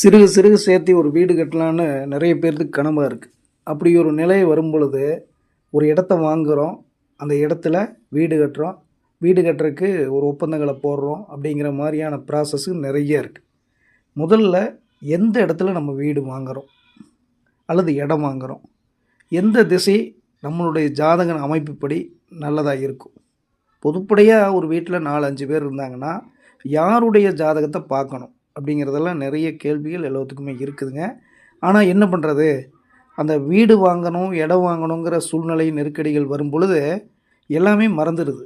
சிறுக சிறுக சேர்த்து ஒரு வீடு கட்டலான்னு நிறைய பேர்த்துக்கு கனவாக இருக்குது அப்படி ஒரு நிலை வரும் பொழுது ஒரு இடத்த வாங்குகிறோம் அந்த இடத்துல வீடு கட்டுறோம். வீடு கட்டுறதுக்கு ஒரு ஒப்பந்தங்களை போடுறோம் அப்படிங்கிற மாதிரியான ப்ராசஸ்ஸு நிறைய இருக்குது முதல்ல எந்த இடத்துல நம்ம வீடு வாங்குகிறோம் அல்லது இடம் வாங்குகிறோம் எந்த திசை நம்மளுடைய ஜாதக அமைப்புப்படி நல்லதாக இருக்கும்? பொதுப்படையாக ஒரு வீட்டில் நாலு அஞ்சு பேர் இருந்தாங்கன்னா யாருடைய ஜாதகத்தை பார்க்கணும்? அப்படிங்கிறதெல்லாம் நிறைய கேள்விகள் எல்லாத்துக்குமே இருக்குதுங்க. ஆனால் என்ன பண்ணுறது அந்த வீடு வாங்கணும் இடம் வாங்கணுங்கிற சூழ்நிலை நெருக்கடிகள் வரும் பொழுது எல்லாமே மறந்துடுது.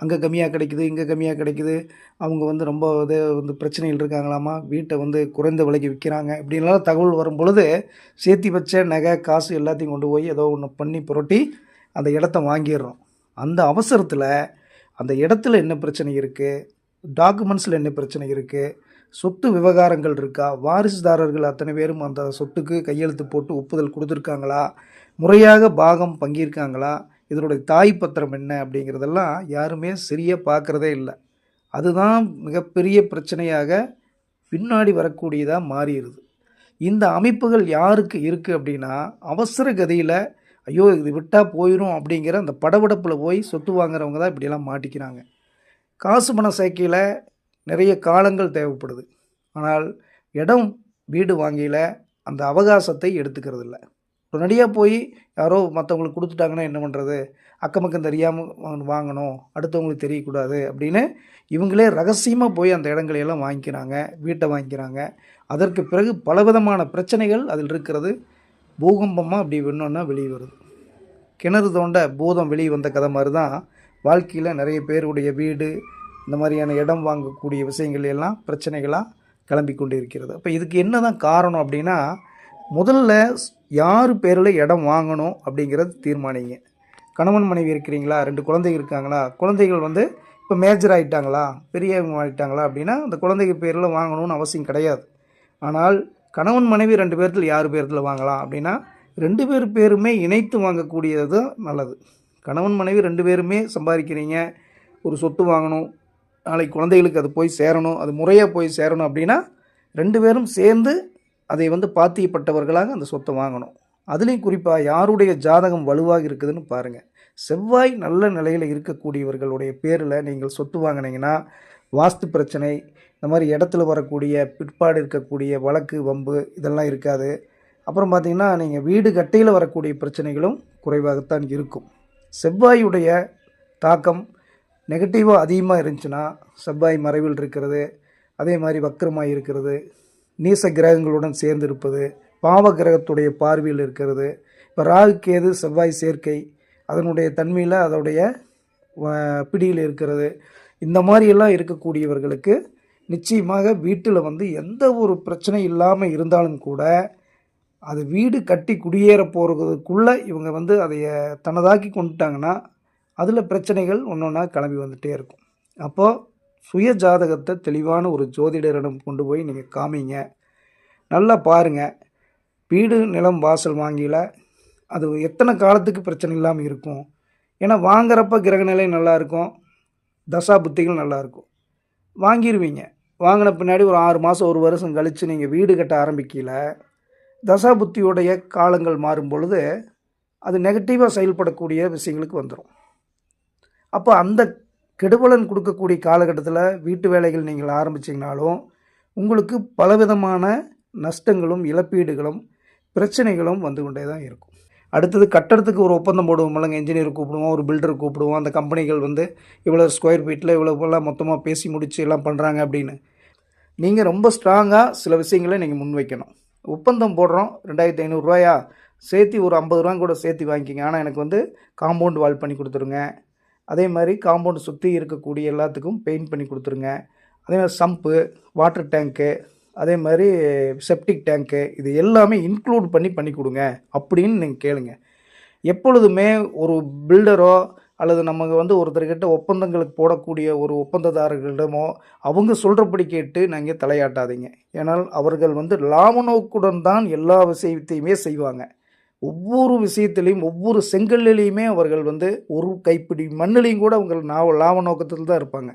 அங்கே கம்மியாக கிடைக்குது இங்கே கம்மியாக கிடைக்குது. அவங்க வந்து ரொம்ப இது வந்து பிரச்சனைகள் இருக்காங்களாமா? வீட்டை வந்து குறைந்த விலைக்கு விற்கிறாங்க. இப்படின்லாம் தகவல் வரும் பொழுது சேர்த்தி வச்ச நகை காசு எல்லாத்தையும் கொண்டு போய் ஏதோ ஒன்று பண்ணி புரட்டி அந்த இடத்த வாங்கிடுறோம். அந்த அவசரத்தில் அந்த இடத்துல என்ன பிரச்சனை இருக்குது டாக்குமெண்ட்ஸில் என்ன பிரச்சனை இருக்குது சொத்து விவகாரங்கள் இருக்கா? வாரிசுதாரர்கள் அத்தனை பேரும் அந்த சொத்துக்கு கையெழுத்து போட்டு ஒப்புதல் கொடுத்துருக்காங்களா? முறையாக பாகம் பங்கியிருக்காங்களா இதனுடைய தாய் பத்திரம் என்ன அப்படிங்கிறதெல்லாம் யாருமே சரியாக பார்க்குறதே இல்லை. அதுதான் மிகப்பெரிய பிரச்சனையாக பின்னாடி வரக்கூடியதாக மாறிடுது. இந்த அமைப்புகள் யாருக்கு இருக்குது அப்படின்னா அவசர கதியில் ஐயோ இது விட்டால் போயிடும் அப்படிங்கிற அந்த படபடப்பில் போய் சொத்து வாங்குறவங்க தான் இப்படியெல்லாம் மாட்டிக்கிறாங்க. காசு பண சேர்க்கையில் நிறைய காலங்கள் தேவைப்படுது. ஆனால் இடம் வீடு வாங்கியில் அந்த அவகாசத்தை எடுத்துக்கிறது இல்லை உடனடியாக போய் யாரோ மற்றவங்களுக்கு கொடுத்துட்டாங்கன்னா என்ன பண்ணுறது அக்கம் பக்கம் தெரியாமல் வாங்கணும். அடுத்தவங்களுக்கு தெரியக்கூடாது அப்படின்னு இவங்களே ரகசியமாக போய் அந்த இடங்களையெல்லாம் வாங்கிக்கிறாங்க வீட்டை வாங்கிக்கிறாங்க. அதற்கு பிறகு பலவிதமான பிரச்சனைகள் அதில் இருக்கிறது. பூகம்பமாக அப்படி வேணும்னா வெளியே வருது. கிணறு தோண்ட பூதம் வெளியே வந்த கதை மாதிரி தான் வாழ்க்கையில் நிறைய பேருடைய வீடு இந்த மாதிரியான இடம் வாங்கக்கூடிய விஷயங்கள் எல்லாம் பிரச்சனைகளாக கிளம்பி கொண்டு இருக்கிறது அப்போ இதுக்கு என்ன தான் காரணம் அப்படின்னா முதல்ல யார் பேரில் இடம் வாங்கணும் அப்படிங்கிறது தீர்மானிங்க. கணவன் மனைவி இருக்கிறீங்களா? ரெண்டு குழந்தைகள் இருக்காங்களா? குழந்தைகள் வந்து இப்போ மேஜர் ஆகிட்டாங்களா பெரியவங்க ஆகிட்டாங்களா அப்படின்னா அந்த குழந்தைங்க பேரில் வாங்கணும்னு அவசியம் கிடையாது. ஆனால் கணவன் மனைவி ரெண்டு பேர்த்தில் யார் பேர்த்தில் வாங்கலாம் அப்படின்னா ரெண்டு பேர் பேருமே இணைத்து வாங்கக்கூடியது நல்லது. கணவன் மனைவி ரெண்டு பேருமே சம்பாதிக்கிறீங்க ஒரு சொத்து வாங்கணும் நாளைக்கு குழந்தைகளுக்கு அது போய் சேரணும் அது முறையாக போய் சேரணும் அப்படின்னா ரெண்டு பேரும் சேர்ந்து அதை வந்து பாத்தியப்பட்டவர்களாக அந்த சொத்தை வாங்கணும். அதுலேயும் குறிப்பாக யாருடைய ஜாதகம் வலுவாக இருக்குதுன்னு பாருங்கள் செவ்வாய் நல்ல நிலையில் இருக்கக்கூடியவர்களுடைய பேரில் நீங்கள் சொத்து வாங்கினீங்கன்னா வாஸ்து பிரச்சனை இந்த மாதிரி இடத்துல வரக்கூடிய பிற்பாடு இருக்கக்கூடிய வழக்கு வம்பு இதெல்லாம் இருக்காது. அப்புறம் பார்த்திங்கன்னா நீங்கள் வீடு கட்டையில் வரக்கூடிய பிரச்சனைகளும் குறைவாகத்தான் இருக்கும். செவ்வாயுடைய தாக்கம் நெகட்டிவாக அதிகமாக இருந்துச்சுன்னா செவ்வாய் மறைவில் இருக்கிறது அதே மாதிரி வக்கரமாக இருக்கிறது நீச கிரகங்களுடன் சேர்ந்து இருப்பது பாவ கிரகத்துடைய பார்வையில் இருக்கிறது. இப்போ ராகு கேது செவ்வாய் சேர்க்கை அதனுடைய தன்மையில் அதோடைய பிடியில் இருக்கிறது. இந்த மாதிரியெல்லாம் இருக்கக்கூடியவர்களுக்கு நிச்சயமாக வீட்டில் வந்து எந்த ஒரு பிரச்சனை இல்லாமல் இருந்தாலும் கூட அது வீடு கட்டி குடியேற போகிறதுக்குள்ளே இவங்க வந்து அதைய தனதாக்கி கொண்டுட்டாங்கன்னா அதில் பிரச்சனைகள் ஒன்று ஒன்றா கிளம்பி வந்துகிட்டே இருக்கும். அப்போது சுய ஜாதகத்தை தெளிவான ஒரு ஜோதிடரிடம் கொண்டு போய் நீங்கள் காமிங்க. நல்லா பாருங்கள் வீடு நிலம் வாசல் வாங்கியில் அது எத்தனை காலத்துக்கு பிரச்சனை இல்லாமல் இருக்கும். ஏன்னா வாங்குறப்ப கிரகநிலை நல்லாயிருக்கும் தசா புத்திகள் நல்லாயிருக்கும் வாங்கிடுவீங்க வாங்கின பின்னாடி ஒரு ஆறு மாதம் ஒரு வருஷம் கழித்து நீங்கள் வீடு கட்ட ஆரம்பிக்கல. தசா புத்தியுடைய காலங்கள் மாறும் பொழுது அது நெகட்டிவாக செயல்படக்கூடிய விஷயங்களுக்கு வந்துடும் அப்போ அந்த கெடுபலன் கொடுக்கக்கூடிய காலகட்டத்தில் வீட்டு வேலைகள் நீங்கள் ஆரம்பிச்சிங்கனாலும் உங்களுக்கு பலவிதமான நஷ்டங்களும் இழப்பீடுகளும் பிரச்சனைகளும் வந்து கொண்டே தான் இருக்கும். அடுத்தது கட்டடத்துக்கு ஒரு ஒப்பந்தம் போடுவோம். இல்லைங்க இன்ஜினியர் கூப்பிடுவோம் ஒரு பில்டர் கூப்பிடுவோம். அந்த கம்பெனிகள் வந்து இவ்வளோ ஸ்கொயர் ஃபீட்டில் இவ்வளோ எல்லாம் மொத்தமாக பேசி முடித்து எல்லாம் பண்ணுறாங்க அப்படின்னு. நீங்கள் ரொம்ப ஸ்ட்ராங்காக சில விஷயங்களை நீங்கள் முன்வைக்கணும். ஒப்பந்தம் போடுறோம் ரெண்டாயிரத்தி ஐநூறுரூவாயா சேர்த்து ஒரு ஐம்பது ரூபா கூட சேர்த்து வாங்கிக்கிங்க. ஆனால் எனக்கு வந்து காம்பவுண்ட் வால் பண்ணி கொடுத்துருங்க. அதே மாதிரி காம்பவுண்ட் சுற்றி இருக்கக்கூடிய எல்லாத்துக்கும் பெயிண்ட் பண்ணி கொடுத்துருங்க. அதே மாதிரி சம்ப்பு வாட்டர் டேங்க்கு அதே மாதிரி செப்டிக் டேங்க்கு இது எல்லாமே இன்க்ளூட் பண்ணி பண்ணி கொடுங்க அப்படின்னு நீங்கள் கேளுங்க. எப்பொழுதுமே ஒரு பில்டரோ அல்லது நமக்கு வந்து ஒருத்தர்கிட்ட ஒப்பந்தங்களுக்கு போடக்கூடிய ஒரு ஒப்பந்ததாரர்களிடமோ அவங்க சொல்கிறபடி கேட்டு நீங்கள் தலையாட்டாதீங்க. ஏன்னால் அவர்கள் வந்து லாப நோக்குடன் தான் எல்லா விஷயத்தையுமே செய்வாங்க. ஒவ்வொரு விஷயத்திலையும் ஒவ்வொரு செங்கல்லையுமே அவர்கள் வந்து ஒரு கைப்பிடி மண்ணிலையும் கூட அவங்க நாவ லாப நோக்கத்தில் தான் இருப்பாங்க.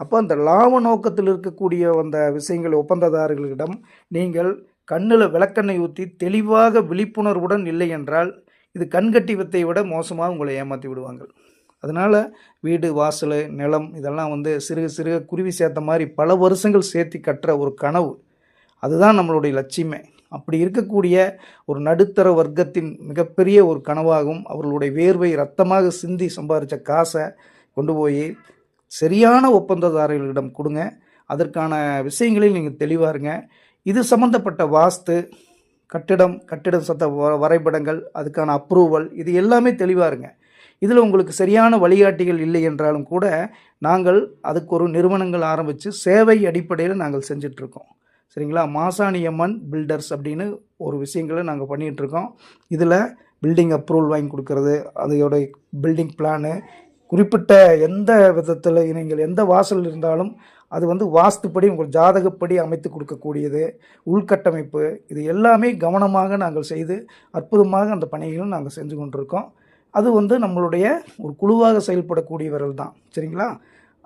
அப்போ அந்த லாப நோக்கத்தில் இருக்கக்கூடிய அந்த விஷயங்கள் ஒப்பந்ததாரர்களிடம் நீங்கள் கண்ணில் விளக்கெண்ணை ஊற்றி தெளிவாக விழிப்புணர்வுடன் இல்லை என்றால் இது கண்கட்டி வித்தை விட மோசமாக உங்களை ஏமாற்றி விடுவாங்க அதனால் வீடு வாசல் நிலம் இதெல்லாம் வந்து சிறுக சிறுக குருவி சேர்த்த மாதிரி பல வருஷங்கள் சேர்த்து கட்டுற ஒரு கனவு. அதுதான் நம்மளுடைய லட்சியமே. அப்படி இருக்கக்கூடிய ஒரு நடுத்தர வர்க்கத்தின் மிகப்பெரிய ஒரு கனவாகும் அவர்களுடைய வேர்வை ரத்தமாக சிந்தி சம்பாதிச்ச காசை கொண்டு போய் சரியான ஒப்பந்ததாரர்களிடம் கொடுங்க. அதற்கான விஷயங்களில் நீங்கள் தெளிவாக இருங்க. இது சம்மந்தப்பட்ட வாஸ்து கட்டிடம் கட்டிடம் சத்த வ- வரைபடங்கள் அதுக்கான அப்ரூவல் இது எல்லாமே தெளிவாக இருங்க. இதில் உங்களுக்கு சரியான வழிகாட்டிகள் இல்லை என்றாலும் கூட நாங்கள் அதுக்கு ஒரு நிறுவனங்கள் ஆரம்பித்து சேவை அடிப்படையில் நாங்கள் செஞ்சிட்ருக்கோம் சரிங்களா? மாசாணியம்மன் பில்டர்ஸ் அப்படின்னு ஒரு விஷயங்களை நாங்கள் பண்ணிகிட்ருக்கோம் இதில் பில்டிங் அப்ரூவல் வாங்கி கொடுக்கறது அதோட பில்டிங் பிளானு குறிப்பிட்ட எந்த விதத்தில் நீங்கள் எந்த வாசல் இருந்தாலும் அது வந்து வாஸ்துப்படி உங்கள் ஜாதகப்படி அமைத்து கொடுக்கக்கூடியது உள்கட்டமைப்பு இது எல்லாமே கவனமாக நாங்கள் செய்து அற்புதமாக அந்த பணிகளும் நாங்கள் செஞ்சு கொண்டிருக்கோம். அது வந்து நம்மளுடைய ஒரு குழுவாக செயல்படக்கூடியவர்கள் தான் சரிங்களா?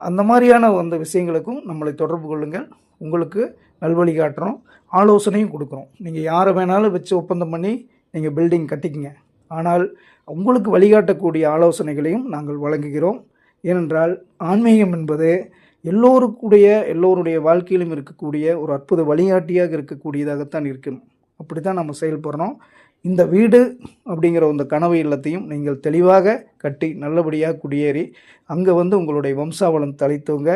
அந்த மாதிரியான அந்த விஷயங்களுக்கும் நம்மளை தொடர்பு கொள்ளுங்கள். உங்களுக்கு நல்வழி காட்டுறோம் ஆலோசனையும் கொடுக்குறோம். நீங்கள் யாரை வேணாலும் வச்சு ஒப்பந்தம் பண்ணி நீங்கள் பில்டிங் கட்டிக்கங்க. ஆனால் உங்களுக்கு வழிகாட்டக்கூடிய ஆலோசனைகளையும் நாங்கள் வழங்குகிறோம். ஏனென்றால் ஆன்மீகம் என்பது எல்லோருக்குடைய எல்லோருடைய வாழ்க்கையிலும் இருக்கக்கூடிய ஒரு அற்புத வழிகாட்டியாக இருக்கக்கூடியதாகத்தான் இருக்கணும் அப்படி தான் நம்ம செயல்படுறோம். இந்த வீடு அப்படிங்கிற அந்த கனவு இல்லத்தையும் நீங்கள் தெளிவாக கட்டி நல்லபடியாக குடியேறி அங்கே வந்து உங்களுடைய வம்சாவளம் தலைத்தவங்க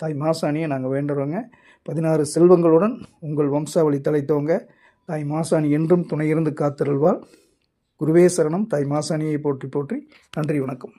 தாய் மாசாணியை நாங்கள் வேண்டுறோங்க. பதினாறு செல்வங்களுடன் உங்கள் வம்சாவளி தலைத்தவங்க தாய் மாசாணி என்றும் துணையிருந்து காத்திருள்வாள். குருவே சரணம். தாய் மாசாணியை போற்றி போற்றி நன்றி வணக்கம்.